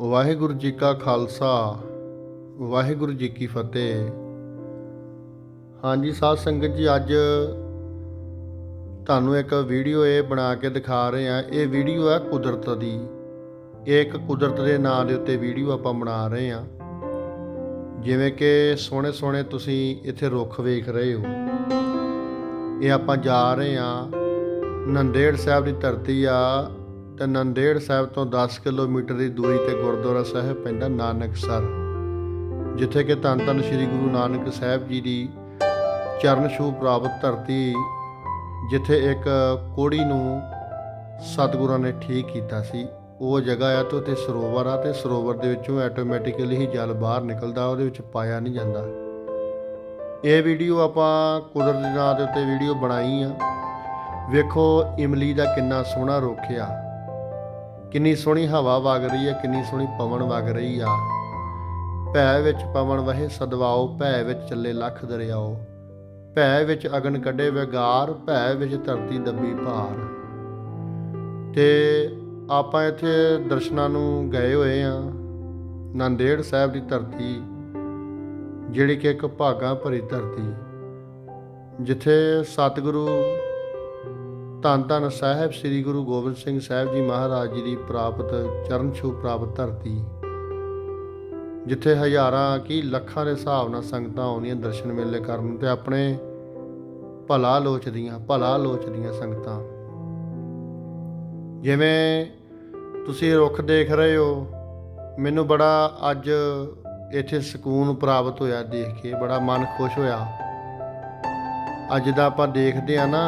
ਵਾਹਿਗੁਰੂ ਜੀ ਕਾ ਖਾਲਸਾ, ਵਾਹਿਗੁਰੂ ਜੀ ਕੀ ਫਤਿਹ। ਹਾਂਜੀ, ਸਾਧ ਸੰਗਤ ਜੀ, ਅੱਜ ਤੁਹਾਨੂੰ ਇੱਕ ਵੀਡੀਓ ਇਹ ਬਣਾ ਕੇ ਦਿਖਾ ਰਹੇ ਹਾਂ। ਇਹ ਵੀਡੀਓ ਹੈ ਕੁਦਰਤ ਦੀ। ਇਹ ਇੱਕ ਕੁਦਰਤ ਦੇ ਨਾਂ ਦੇ ਉੱਤੇ ਵੀਡੀਓ ਆਪਾਂ ਬਣਾ ਰਹੇ ਹਾਂ। ਜਿਵੇਂ ਕਿ ਸੋਹਣੇ ਸੋਹਣੇ ਤੁਸੀਂ ਇੱਥੇ ਰੁੱਖ ਵੇਖ ਰਹੇ ਹੋ। ਇਹ ਆਪਾਂ ਜਾ ਰਹੇ ਹਾਂ। ਨੰਦੇੜ ਸਾਹਿਬ ਦੀ ਧਰਤੀ ਆ। ਤੇ ਨੰਦੇੜ ਸਾਹਿਬ ਤੋਂ 10 ਕਿਲੋਮੀਟਰ ਦੀ ਦੂਰੀ ਤੇ ਗੁਰਦੁਆਰਾ ਸਾਹਿਬ ਪੈਂਦਾ ਨਾਨਕਸਰ ਜਿੱਥੇ ਕਿ ਧੰਨ ਧੰਨ ਸ੍ਰੀ ਗੁਰੂ ਨਾਨਕ ਸਾਹਿਬ ਜੀ ਦੀ ਚਰਨ ਛੂਹ ਪ੍ਰਾਪਤ ਧਰਤੀ, ਜਿੱਥੇ ਇੱਕ ਕੋੜੀ ਨੂੰ ਸਤਿਗੁਰਾਂ ਨੇ ਠੀਕ ਕੀਤਾ ਸੀ। ਉਹ ਜਗ੍ਹਾ ਆ ਤੇ ਉੱਥੇ ਸਰੋਵਰ ਆ ਤੇ ਸਰੋਵਰ ਦੇ ਵਿੱਚੋਂ ਆਟੋਮੈਟਿਕਲੀ ਹੀ ਜਲ ਬਾਹਰ ਨਿਕਲਦਾ, ਉਹਦੇ ਵਿੱਚ ਪਾਇਆ ਨਹੀਂ ਜਾਂਦਾ। ਇਹ ਵੀਡੀਓ ਆਪਾਂ ਕੁਦਰਤ ਦੇ ਨਾਂ ਦੇ ਉੱਤੇ ਵੀਡੀਓ ਬਣਾਈ ਆ। ਵੇਖੋ, ਇਮਲੀ ਦਾ ਕਿੰਨਾ ਸੋਹਣਾ ਰੁੱਖ ਆ। ਕਿੰਨੀ ਸੋਹਣੀ ਹਵਾ ਵਗ ਰਹੀ ਹੈ, ਕਿੰਨੀ ਸੋਹਣੀ ਪਵਨ ਵਗ ਰਹੀ ਆ। ਭੈ ਵਿੱਚ ਪਵਨ ਵਹੇ ਸਦਵਾਓ, ਭੈ ਵਿੱਚ ਚੱਲੇ ਲੱਖ ਦਰਿਆਓ। ਭੈ ਵਿੱਚ ਅਗਨ ਕੱਢੇ ਵਿਗਾਰ, ਭੈ ਵਿੱਚ ਧਰਤੀ ਦੱਬੀ ਭਾਰ। ਤੇ ਆਪਾਂ ਇੱਥੇ ਦਰਸ਼ਨਾਂ ਨੂੰ ਗਏ ਹੋਏ ਆ, ਨੰਦੇੜ ਸਾਹਿਬ ਦੀ ਧਰਤੀ, ਜਿਹੜੀ ਕਿ ਇੱਕ ਭਾਗਾ ਭਰੀ ਧਰਤੀ, ਜਿੱਥੇ ਸਤਿਗੁਰੂ ਧੰਨ ਧੰਨ ਸਾਹਿਬ ਸ੍ਰੀ ਗੁਰੂ ਗੋਬਿੰਦ ਸਿੰਘ ਸਾਹਿਬ ਜੀ ਮਹਾਰਾਜ ਜੀ ਦੀ ਪ੍ਰਾਪਤ ਚਰਨ ਛੂ ਪ੍ਰਾਪਤ ਧਰਤੀ। ਜਿੱਥੇ ਹਜ਼ਾਰਾਂ ਕੀ ਲੱਖਾਂ ਦੇ ਹਿਸਾਬ ਨਾਲ ਸੰਗਤਾਂ ਆਉਂਦੀਆਂ ਦਰਸ਼ਨ ਮੇਲੇ ਕਰਨ ਤੇ ਆਪਣੇ ਭਲਾ ਲੋਚਦੀਆਂ ਭਲਾ ਲੋਚਦੀਆਂ ਸੰਗਤਾਂ। ਜਿਵੇਂ ਤੁਸੀਂ ਰੁੱਖ ਦੇਖ ਰਹੇ ਹੋ, ਮੈਨੂੰ ਬੜਾ ਅੱਜ ਇੱਥੇ ਸਕੂਨ ਪ੍ਰਾਪਤ ਹੋਇਆ ਦੇਖ ਕੇ, ਬੜਾ ਮਨ ਖੁਸ਼ ਹੋਇਆ। ਅੱਜ ਦਾ ਆਪਾਂ ਦੇਖਦੇ ਆ ਨਾ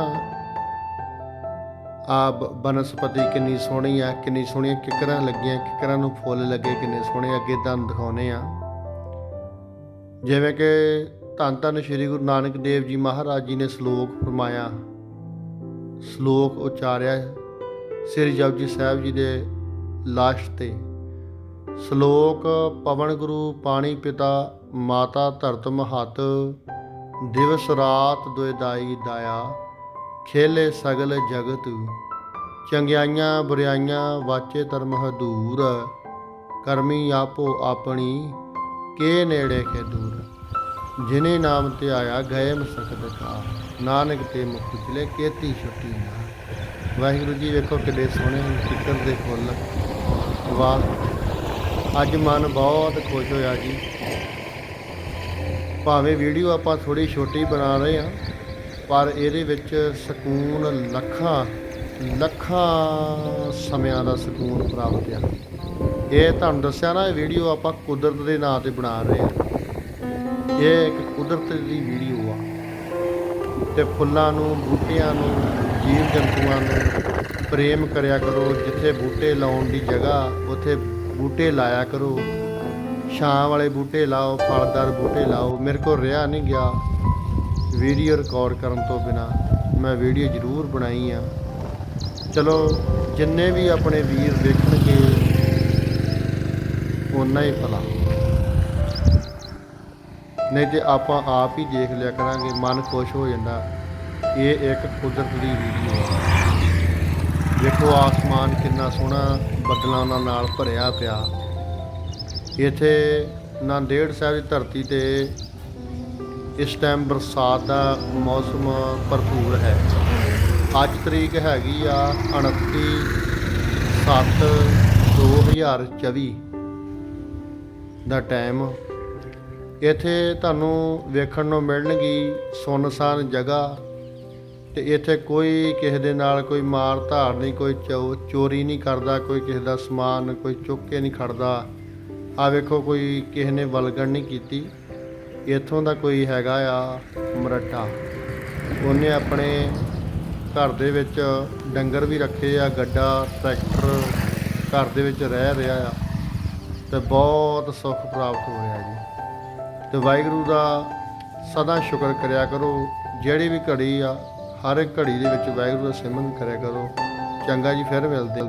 ਆ ਬਨਸਪਤੀ ਕਿੰਨੀ ਸੋਹਣੀ ਆ, ਕਿੰਨੀ ਸੋਹਣੀਆਂ ਕਿਕਰਾਂ ਲੱਗੀਆਂ, ਕਿਕਰਾਂ ਨੂੰ ਫੁੱਲ ਲੱਗੇ, ਕਿੰਨੇ ਸੋਹਣੇ, ਅੱਗੇ ਤੁਹਾਨੂੰ ਦਿਖਾਉਨੇ ਆ। ਜਿਵੇਂ ਕਿ ਧੰਨ ਧੰਨ ਸ੍ਰੀ ਗੁਰੂ ਨਾਨਕ ਦੇਵ ਜੀ ਮਹਾਰਾਜ ਜੀ ਨੇ ਸ਼ਲੋਕ ਫਰਮਾਇਆ। ਸ਼ਲੋਕ ਉਚਾਰਿਆ ਸ੍ਰੀ ਜਪਜੀ ਸਾਹਿਬ ਜੀ ਦੇ ਲਾਸ਼ ਤੇ। ਸ਼ਲੋਕ, ਪਵਨ ਗੁਰੂ, ਪਾਣੀ ਪਿਤਾ, ਮਾਤਾ ਧਰਤ ਮਹਤ, ਦਿਵਸ ਰਾਤ ਦੁਇਦਾਈ ਦਾਇਆ। ਖੇਲੇ ਸਗਲ ਜਗਤ, ਚੰਗਿਆਈਆਂ ਬੁਰਾਈਆਂ ਵਾਚੇ ਧਰਮ ਹਦੂਰ ਕਰਮੀ ਆਪੋ ਆਪਣੀ, ਕੇ ਨੇੜੇ ਕੇ ਦੂਰ। ਜਿਨੇ ਨਾਮ ਤੇ ਆਇਆ, ਗਏ ਮਸਕਤ ਕਾ ਨਾਨਕ ਤੇ ਮੁਖ ਚਲੇ ਕੇਤੀ ਛੁੱਟੀ ਨਾ ਵਾਹਿਗੁਰੂ ਜੀ ਵੇਖੋ ਕਿੱਡੇ ਸੋਹਣੇ ਫਿਕਰ ਦੇ ਫੁੱਲ। ਵਾਹ, ਅੱਜ ਮਨ ਬਹੁਤ ਖੁਸ਼ ਹੋਇਆ ਜੀ। ਭਾਵੇਂ ਵੀਡੀਓ ਆਪਾਂ ਥੋੜੀ ਛੋਟੀ ਬਣਾ ਰਹੇ ਹਾਂ ਪਰ ਇਹਦੇ ਵਿੱਚ ਸਕੂਨ ਲੱਖਾਂ ਲੱਖਾਂ ਸਮਿਆਂ ਦਾ ਸਕੂਨ ਪ੍ਰਾਪਤ ਆ। ਇਹ ਤੁਹਾਨੂੰ ਦੱਸਿਆ ਨਾ, ਇਹ ਵੀਡੀਓ ਆਪਾਂ ਕੁਦਰਤ ਦੇ ਨਾਂ ਤੇ ਬਣਾ ਰਹੇ ਆ। ਇਹ ਇੱਕ ਕੁਦਰਤ ਦੀ ਵੀਡੀਓ ਆ। ਤੇ ਫੁੱਲਾਂ ਨੂੰ, ਬੂਟਿਆਂ ਨੂੰ ਜੀਵ ਜੰਤੂਆਂ ਨੂੰ ਪ੍ਰੇਮ ਕਰਿਆ ਕਰੋ। ਜਿੱਥੇ ਬੂਟੇ ਲਾਉਣ ਦੀ ਜਗ੍ਹਾ, ਉੱਥੇ ਬੂਟੇ ਲਾਇਆ ਕਰੋ। ਛਾਂ ਵਾਲੇ ਬੂਟੇ ਲਾਓ, ਫਲਦਾਰ ਬੂਟੇ ਲਾਓ। ਮੇਰੇ ਕੋਲ ਰਿਹਾ ਨਹੀਂ ਗਿਆ। ਵੀਡੀਓ ਰਿਕਾਰਡ ਕਰਨ ਤੋਂ ਬਿਨਾ ਮੈਂ ਵੀਡੀਓ ਜ਼ਰੂਰ ਬਣਾਈ ਆ। ਚਲੋ, ਜਿੰਨੇ ਵੀ ਆਪਣੇ ਵੀਰ ਵੇਖਣਗੇ ਉਹਨਾਂ ਹੀ ਭਲਾ। ਨਹੀਂ ਤੇ ਆਪਾਂ ਆਪ ਹੀ ਦੇਖ ਲਿਆ ਕਰਾਂਗੇ, ਮਨ ਖੁਸ਼ ਹੋ ਜਾਂਦਾ। ਇਹ ਇੱਕ ਕੁਦਰਤ ਦੀ ਵੀਡੀਓ ਹੈ ਦੇਖੋ, ਆਸਮਾਨ ਕਿੰਨਾ ਸੋਹਣਾ ਬੱਦਲਾਂ ਨਾਲ- ਨਾਲ ਭਰਿਆ ਪਿਆ। ਇੱਥੇ ਨਾਂਦੇੜ ਸਾਹਿਬ ਦੀ ਧਰਤੀ ਤੇ ਇਸ ਟਾਈਮ ਬਰਸਾਤ ਦਾ ਮੌਸਮ ਭਰਪੂਰ ਹੈ। ਅੱਜ ਤਰੀਕ ਹੈਗੀ ਆ 29 7 2024 ਦਾ ਟਾਈਮ। ਇੱਥੇ ਤੁਹਾਨੂੰ ਵੇਖਣ ਨੂੰ ਮਿਲਣਗੀ ਸੁੰਨਸਾਨ ਜਗ੍ਹਾ ਤੇ ਇੱਥੇ ਕੋਈ ਕਿਸੇ ਦੇ ਨਾਲ ਕੋਈ ਮਾਰ ਧਾੜ ਨਹੀਂ, ਕੋਈ ਚੋ- ਚੋਰੀ ਨਹੀਂ ਕਰਦਾ, ਕੋਈ ਕਿਸੇ ਦਾ ਸਮਾਨ ਕੋਈ ਚੁੱਕ ਕੇ ਨਹੀਂ ਖੜਦਾ। ਆ ਵੇਖੋ, ਕੋਈ ਕਿਸੇ ਨੇ ਵਲਗਣ ਨਹੀਂ ਕੀਤੀ। ਇੱਥੋਂ ਦਾ ਕੋਈ ਹੈਗਾ ਆ ਮਰੱਟਾ ਉਹਨੇ ਆਪਣੇ ਘਰ ਦੇ ਵਿੱਚ ਡੰਗਰ ਵੀ ਰੱਖੇ ਆ, ਗੱਡਾ, ਟਰੈਕਟਰ ਘਰ ਦੇ ਵਿੱਚ ਰਹਿ ਰਿਹਾ ਆ ਤੇ ਬਹੁਤ ਸੁੱਖ ਪ੍ਰਾਪਤ ਹੋ ਰਿਹਾ ਜੀ। ਤੇ ਵਾਹਿਗੁਰੂ ਦਾ ਸਦਾ ਸ਼ੁਕਰ ਕਰਿਆ ਕਰੋ, ਜਿਹੜੀ ਵੀ ਘੜੀ ਆ, ਹਰ ਇੱਕ ਘੜੀ ਦੇ ਵਿੱਚ ਵਾਹਿਗੁਰੂ ਦਾ ਸਿਮਰਨ ਕਰਿਆ ਕਰੋ। ਚੰਗਾ ਜੀ, ਫਿਰ ਮਿਲਦੇ